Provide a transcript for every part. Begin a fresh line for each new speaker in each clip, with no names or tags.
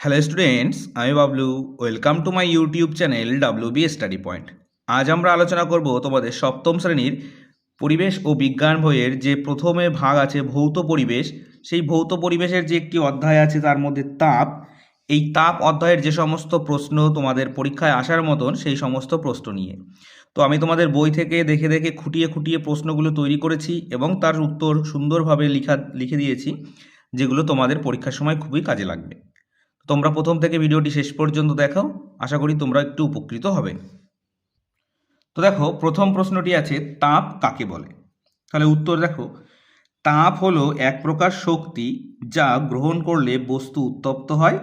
Hello students আমি Bablu. Welcome to my YouTube channel W B study point আজ আমরা আলোচনা করব তোমাদের সপ্তম শ্রেণির পরিবেশ ও বিজ্ঞান বইয়ের যে প্রথমে ভাগ আছে ভৌত পরিবেশ, সেই ভৌত পরিবেশের যে একটি অধ্যায় আছে তার মধ্যে তাপ, এই তাপ অধ্যায়ের যে সমস্ত প্রশ্ন তোমাদের পরীক্ষায় আসার মতন সেই সমস্ত প্রশ্ন নিয়ে। তো আমি তোমাদের বই থেকে দেখে দেখে খুঁটিয়ে খুঁটিয়ে প্রশ্নগুলো তৈরি করেছি এবং তার উত্তর সুন্দরভাবে লিখা, লিখে দিয়েছি, যেগুলো তোমাদের পরীক্ষার সময় খুবই কাজে লাগবে। তোমরা প্রথম থেকে ভিডিওটি শেষ পর্যন্ত দেখাও। আশা করি তোমরা একটু উপকৃত হবে। তো দেখো, প্রথম প্রশ্নটি আছে, তাপ কাকে বলে? তাহলে উত্তর দেখো, তাপ হলো এক প্রকার শক্তি যা গ্রহণ করলে বস্তু উত্তপ্ত হয়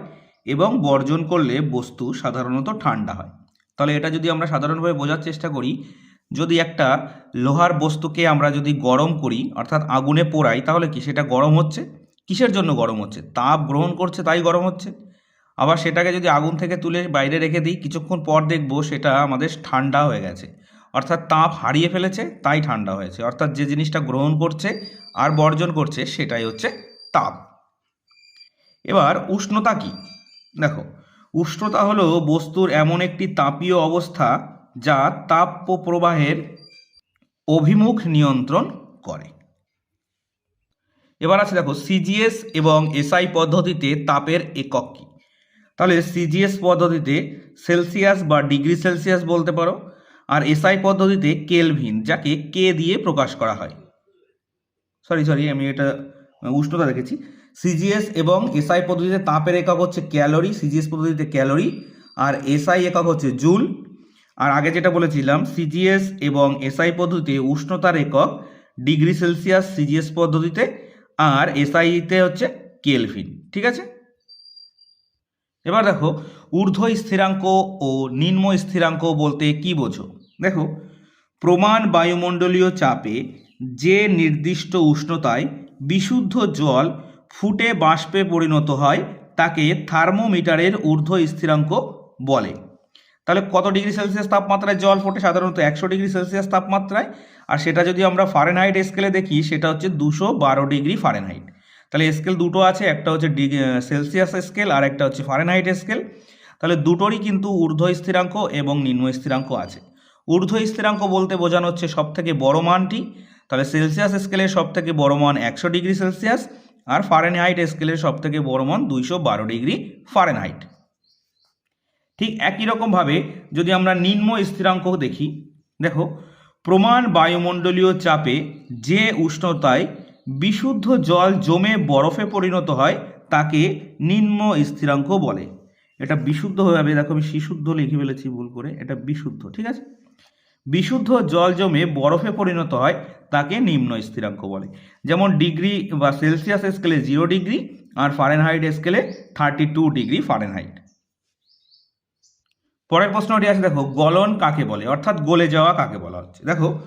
এবং বর্জন করলে বস্তু সাধারণত ঠান্ডা হয়। তাহলে এটা যদি আমরা সাধারণভাবে বোঝার চেষ্টা করি, যদি একটা লোহার বস্তুকে আমরা যদি গরম করি, অর্থাৎ আগুনে পোড়াই, তাহলে কি সেটা গরম হচ্ছে? কিসের জন্য গরম হচ্ছে? তাপ গ্রহণ করছে, তাই গরম হচ্ছে। আবার সেটাকে যদি আগুন থেকে তুলে বাইরে রেখে দিই, কিছুক্ষণ পর দেখব সেটা আমাদের ঠান্ডা হয়ে গেছে। অর্থাৎ তাপ হারিয়ে ফেলেছে, তাই ঠান্ডা হয়েছে। অর্থাৎ যে জিনিসটা গ্রহণ করছে আর বর্জন করছে, সেটাই হচ্ছে তাপ। এবার উষ্ণতা কি? দেখো, উষ্ণতা হলো বস্তুর এমন একটি তাপীয় অবস্থা যা তাপ প্রবাহের অভিমুখ নিয়ন্ত্রণ করে। এবার আছে দেখো সিজিএস এবং এসআই পদ্ধতিতে তাপের একক কী? তাহলে সিজিএস পদ্ধতিতে সেলসিয়াস বা ডিগ্রি সেলসিয়াস বলতে পারো, আর এসআই পদ্ধতিতে কেলভিন যাকে কে দিয়ে প্রকাশ করা হয়। সরি সরি আমি এটা উষ্ণতা দেখেছি। সিজিএস এবং এসআই পদ্ধতিতে তাপের একক হচ্ছে ক্যালোরি সিজিএস পদ্ধতিতে ক্যালোরি, আর এসআই একক হচ্ছে জুল। আর আগে যেটা বলেছিলাম সিজিএস এবং এসআই পদ্ধতিতে উষ্ণতার একক ডিগ্রি সেলসিয়াস সিজিএস পদ্ধতিতে, আর এসআইতে হচ্ছে কেলভিন ঠিক আছে? এবার দেখো, ঊর্ধ্ব স্থিরাঙ্ক ও নিম্ন স্থিরাঙ্ক বলতে কি বোঝো? দেখো, প্রমাণ বায়ুমণ্ডলীয় চাপে যে নির্দিষ্ট উষ্ণতায় বিশুদ্ধ জল ফুটে বাষ্পে পরিণত হয়, তাকে থার্মোমিটারের ঊর্ধ্ব স্থিরাঙ্ক বলে। তাহলে কত ডিগ্রি সেলসিয়াস তাপমাত্রায় জল ফোটে? সাধারণত একশো ডিগ্রি সেলসিয়াস তাপমাত্রায়। আর সেটা যদি আমরা ফারেনহাইট স্কেলে দেখি, সেটা হচ্ছে দুশো বারো ডিগ্রি ফারেনহাইট তাহলে স্কেল দুটো আছে, একটা হচ্ছে সেলসিয়াস স্কেল আর একটা হচ্ছে ফারেনহাইট স্কেল তাহলে দুটোরই কিন্তু ঊর্ধ্ব স্থিরাঙ্ক এবং নিম্ন স্থিরাঙ্ক আছে। ঊর্ধ্ব স্থিরাঙ্ক বলতে বোঝানো হচ্ছে সব থেকে বড় মানটি। তাহলে সেলসিয়াস স্কেলের সব থেকে বড় মান একশো ডিগ্রি সেলসিয়াস আর ফারেনহাইট স্কেলের সব থেকে বড় মান দুইশো বারো ডিগ্রি ফারেনহাইট ঠিক একই রকমভাবে যদি আমরা নিম্ন স্থিরাঙ্ক দেখি, দেখো, প্রমাণ বায়ুমণ্ডলীয় চাপে যে উষ্ণতায় বিশুদ্ধ জল জমে বরফে পরিণত হয়, তাকে নিম্ন স্থিরাঙ্ক বলে। এটা বিশুদ্ধ যাবে, দেখো আমি শিশুদ্ধ লিখে ফেলেছি ভুল করে, এটা বিশুদ্ধ, ঠিক আছে? বিশুদ্ধ জল জমে বরফে পরিণত হয়, তাকে নিম্ন স্থিরাঙ্ক বলে। যেমন ডিগ্রি বা সেলসিয়াস স্কেলে জিরো ডিগ্রি আর ফারেনহাইট স্কেলে থার্টি টু ডিগ্রি ফারেনহাইট। পরের প্রশ্নটি আছে, দেখো, গলন কাকে বলে? অর্থাৎ গলে যাওয়া কাকে বলা হচ্ছে? দেখো,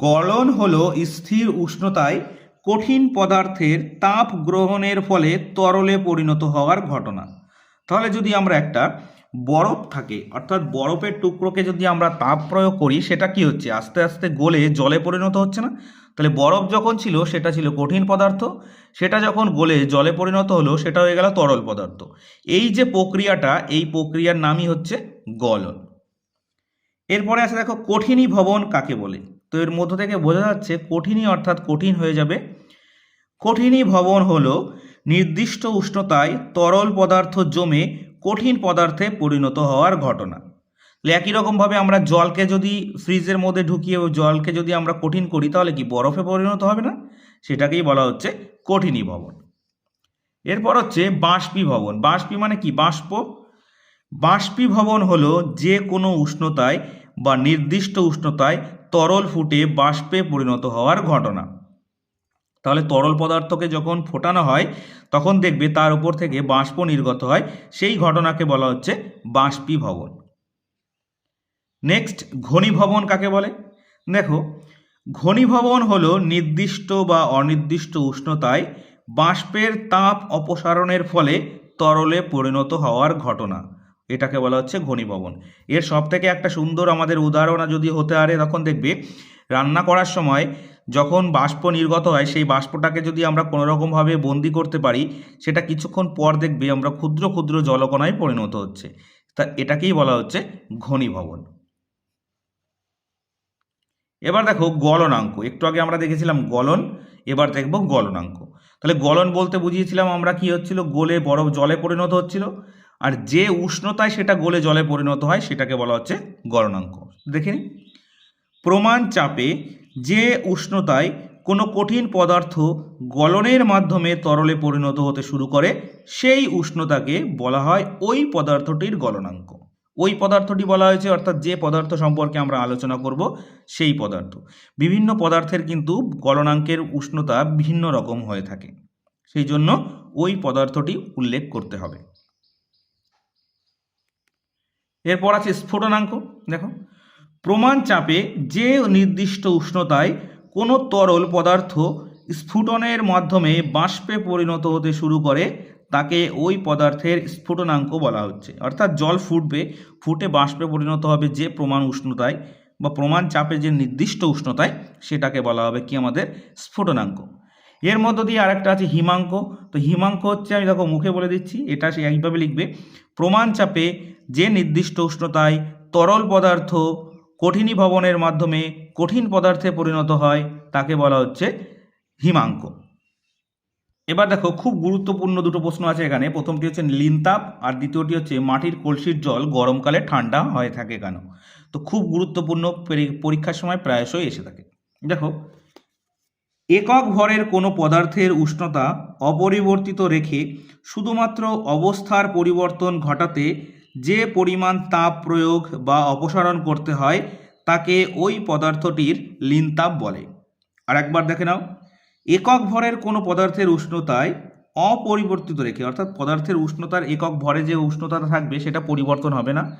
গলন হলো স্থির উষ্ণতায় কঠিন পদার্থের তাপ গ্রহণের ফলে তরলে পরিণত হওয়ার ঘটনা। তাহলে যদি আমরা একটা বরফ থাকে, অর্থাৎ বরফের টুকরোকে যদি আমরা তাপ প্রয়োগ করি, সেটা কি হচ্ছে? আস্তে আস্তে গলে জলে পরিণত হচ্ছে না? তাহলে বরফ যখন ছিল, সেটা ছিল কঠিন পদার্থ। সেটা যখন গলে জলে পরিণত হলো, সেটা হয়ে গেল তরল পদার্থ। এই যে প্রক্রিয়াটা, এই প্রক্রিয়ার নামই হচ্ছে গলন। এরপরে আছে দেখো, কঠিনী ভবন কাকে বলে? তো এর মধ্য থেকে বোঝা যাচ্ছে, কঠিনী অর্থাৎ কঠিন হয়ে যাবে কঠিনী ভবন হলো নির্দিষ্ট উষ্ণতায় তরল পদার্থ জমে কঠিন পদার্থে পরিণত হওয়ার ঘটনা। একই রকমভাবে আমরা জলকে যদি ফ্রিজের মধ্যে ঢুকিয়ে জলকে যদি আমরা কঠিন করি, তাহলে কি বরফে পরিণত হবে না? সেটাকেই বলা হচ্ছে কঠিনী ভবন। এরপর হচ্ছে বাষ্পীভবন। বাষ্পী মানে কি? বাষ্প। বাষ্পীভবন হলো যে কোনো উষ্ণতায় বা নির্দিষ্ট উষ্ণতায় তরল ফুটে বাষ্পে পরিণত হওয়ার ঘটনা। তাহলে তরল পদার্থকে যখন ফোটানো হয়, তখন দেখবে তার উপর থেকে বাষ্প নির্গত হয়। সেই ঘটনাকে বলা হচ্ছে বাষ্পীভবন। নেক্সট ঘনীভবন কাকে বলে? দেখো, ঘনীভবন হলো নির্দিষ্ট বা অনির্দিষ্ট উষ্ণতায় বাষ্পের তাপ অপসারণের ফলে তরলে পরিণত হওয়ার ঘটনা। এটাকে বলা হচ্ছে ঘনীভবন। এর সব থেকে একটা সুন্দর আমাদের উদাহরণ যদি হতে পারে, তখন দেখবে রান্না করার সময় যখন বাষ্প নির্গত হয়, সেই বাষ্পটাকে যদি আমরা কোনোরকমভাবে বন্দি করতে পারি, সেটা কিছুক্ষণ পর দেখবে আমরা ক্ষুদ্র ক্ষুদ্র জলকণায় পরিণত হচ্ছে। তা এটাকেই বলা হচ্ছে ঘনীভবন। এবার দেখো গলনাঙ্ক। একটু আগে আমরা দেখেছিলাম গলন, এবার দেখব গলনাঙ্ক। তাহলে গলন বলতে বুঝিয়েছিলাম আমরা কি হচ্ছিল? গোলে বরফ জলে পরিণত হচ্ছিল। আর যে উষ্ণতায় সেটা গোলে জলে পরিণত হয়, সেটাকে বলা হচ্ছে গলনাঙ্ক। দেখে প্রমাণ চাপে যে উষ্ণতায় কোনো কঠিন পদার্থ গলনের মাধ্যমে তরলে পরিণত হতে শুরু করে, সেই উষ্ণতাকে বলা হয় ওই পদার্থটির গলনাঙ্ক। ওই পদার্থটি বলা হয়েছে, অর্থাৎ যে পদার্থ সম্পর্কে আমরা আলোচনা করব, সেই পদার্থ। বিভিন্ন পদার্থের কিন্তু গলনাঙ্কের উষ্ণতা ভিন্ন রকম হয়ে থাকে। সেই জন্য ওই পদার্থটি উল্লেখ করতে হবে। এরপর আছে স্ফুটনাঙ্ক। দেখো প্রমাণ চাপে যে নির্দিষ্ট উষ্ণতায় কোনো তরল পদার্থ স্ফুটনের মাধ্যমে বাষ্পে পরিণত হতে শুরু করে, তাকে ওই পদার্থের স্ফুটনাঙ্ক বলা হচ্ছে। অর্থাৎ জল ফুটবে, ফুটে বাষ্পে পরিণত হবে যে প্রমাণ উষ্ণতায় বা প্রমাণ চাপে যে নির্দিষ্ট উষ্ণতায়, সেটাকে বলা হবে কি আমাদের স্ফুটনাঙ্ক। এর মধ্য দিয়ে আরেকটা আছে হিমাঙ্ক। তো হিমাঙ্ক হচ্ছে, আমি দেখো মুখে বলে দিচ্ছি, এটা সে এইভাবে লিখবে, প্রমাণ চাপে যে নির্দিষ্ট উষ্ণতায় তরল পদার্থ কঠিনী ভবনের মাধ্যমে কঠিন পদার্থে পরিণত হয়, তাকে বলা হচ্ছে হিমাঙ্ক। এবার দেখো, খুব গুরুত্বপূর্ণ দুটো প্রশ্ন আছে এখানে। প্রথমটি হচ্ছে লিনতাপ, আর দ্বিতীয়টি হচ্ছে মাটির কলসির জল গরমকালে ঠান্ডা হয়ে থাকে কেন? তো খুব গুরুত্বপূর্ণ পরীক্ষার সময় প্রায়শই এসে থাকে। দেখো, একক ভরের কোনো পদার্থের উষ্ণতা অপরিবর্তিত রেখে শুধুমাত্র অবস্থার পরিবর্তন ঘটাতে যে পরিমাণ তাপ প্রয়োগ বা অপসারণ করতে হয়, তাকে ওই পদার্থটির লিনতাপ বলে। আর একবার দেখে নাও। একক ভরের কোনো পদার্থের উষ্ণতায় অপরিবর্তিত রেখে, অর্থাৎ পদার্থের উষ্ণতার একক ভরে যে উষ্ণতাটা থাকবে, সেটা পরিবর্তন হবে না।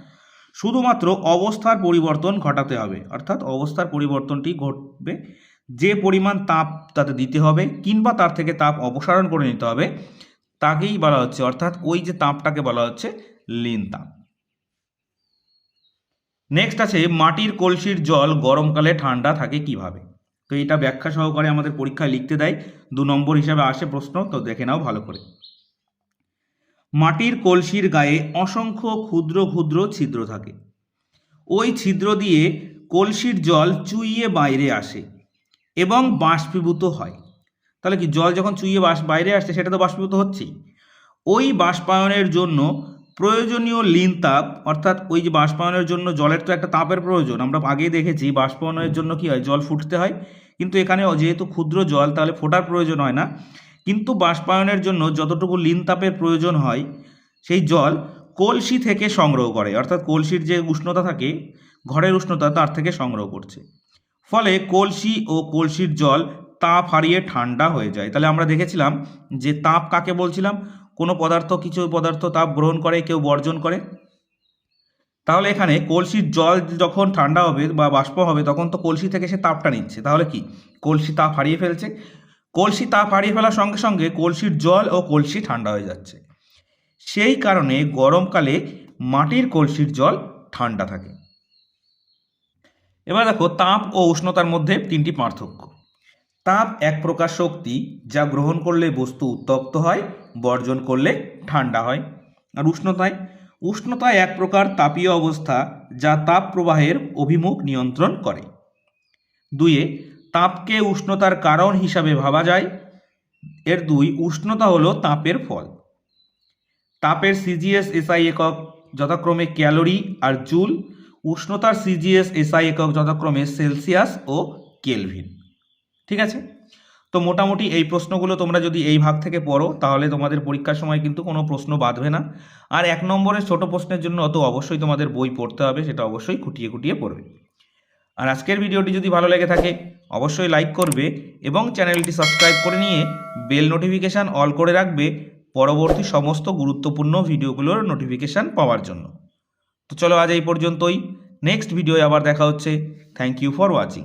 শুধুমাত্র অবস্থার পরিবর্তন ঘটাতে হবে, অর্থাৎ অবস্থার পরিবর্তনটি ঘটবে। যে পরিমাণ তাপ তাতে দিতে হবে, কিংবা তার থেকে তাপ অপসারণ করে নিতে হবে, তাকেই বলা হচ্ছে। অর্থাৎ ওই যে তাপটাকে বলা হচ্ছে লিন তাপ নেক্সট আছে, মাটির কলসির জল গরমকালে ঠান্ডা থাকে কীভাবে? তো এটা ব্যাখ্যা সহকারে আমাদের পরীক্ষায় লিখতে দেয়, দু নম্বর হিসাবে আসে প্রশ্ন, তো দেখে নাও ভালো করে। মাটির কলসির গায়ে অসংখ্য ক্ষুদ্র ক্ষুদ্র ছিদ্র থাকে। ওই ছিদ্র দিয়ে কলসির জল চুইয়ে বাইরে আসে এবং বাষ্পীভূত হয়। তাহলে কি জল যখন চুইয়ে বাইরে আসছে, সেটা তো বাষ্পীভূত হচ্ছেই। ওই বাষ্পায়নের জন্য প্রয়োজনীয় লিন তাপ, অর্থাৎ ওই যে বাষ্পায়নের জন্য জলের তো একটা তাপের প্রয়োজন। আমরা আগেই দেখেছি বাষ্পায়নের জন্য কি হয়? জল ফুটতে হয়। কিন্তু এখানে যেহেতু ক্ষুদ্র জল, তাহলে ফোটার প্রয়োজন হয় না। কিন্তু বাষ্পায়নের জন্য যতটুকু লিন তাপের প্রয়োজন হয়, সেই জল কলসি থেকে সংগ্রহ করে। অর্থাৎ কলসির যে উষ্ণতা থাকে, ঘরের উষ্ণতা, তার থেকে সংগ্রহ করছে। ফলে কলসি ও কলসির জল তাপ হারিয়ে ঠান্ডা হয়ে যায়। তাহলে আমরা দেখেছিলাম যে তাপ কাকে বলছিলাম? কোনো পদার্থ, কিছু পদার্থ তাপ গ্রহণ করে, কেউ বর্জন করে। তাহলে এখানে কলসির জল যখন ঠান্ডা হবে বা বাষ্প হবে, তখন তো কলসি থেকে সে তাপটা নিচ্ছে। তাহলে কি? কলসি তাপ হারিয়ে ফেলছে। কলসি তাপ হারিয়ে ফেলার সঙ্গে সঙ্গে কলসির জল ও কলসি ঠান্ডা হয়ে যাচ্ছে। সেই কারণে গরমকালে মাটির কলসির জল ঠান্ডা থাকে। এবার দেখো, তাপ ও উষ্ণতার মধ্যে তিনটি পার্থক্য। তাপ এক প্রকার শক্তি যা গ্রহণ করলে বস্তু উত্তপ্ত হয় বর্জন করলে ঠান্ডা হয়। আর উষ্ণতায় উষ্ণতা এক প্রকার তাপীয় অবস্থা যা তাপ প্রবাহের অভিমুখ নিয়ন্ত্রণ করে। দুয়ে তাপকে উষ্ণতার কারণ হিসাবে ভাবা যায়। এর দুই, উষ্ণতা হলো তাপের ফল। তাপের সিজিএস এসআই একক যথাক্রমে ক্যালোরি আর জুল, উষ্ণতার সিজিএস এসআই একক যথাক্রমে সেলসিয়াস ও কেলভিন। ঠিক আছে? তো মোটামুটি এই প্রশ্নগুলো তোমরা যদি এই ভাগ থেকে পড়ো, তাহলে তোমাদের পরীক্ষার সময় কিন্তু কোনো প্রশ্ন বাঁধবে না। আর এক নম্বরের ছোট প্রশ্নের জন্য অত অবশ্যই তোমাদের বই পড়তে হবে, সেটা অবশ্যই খুঁটিয়ে খুঁটিয়ে পড়বে। আর আজকের ভিডিওটি যদি ভালো লেগে থাকে, অবশ্যই লাইক করবে এবং চ্যানেলটি সাবস্ক্রাইব করে নিয়ে বেল নোটিফিকেশান অল করে রাখবে পরবর্তী সমস্ত গুরুত্বপূর্ণ ভিডিওগুলোর নোটিফিকেশান পাওয়ার জন্য। তো চলো আজ এই পর্যন্তই, নেক্সট ভিডিওয়ে আবার দেখা হচ্ছে। Thank you for watching.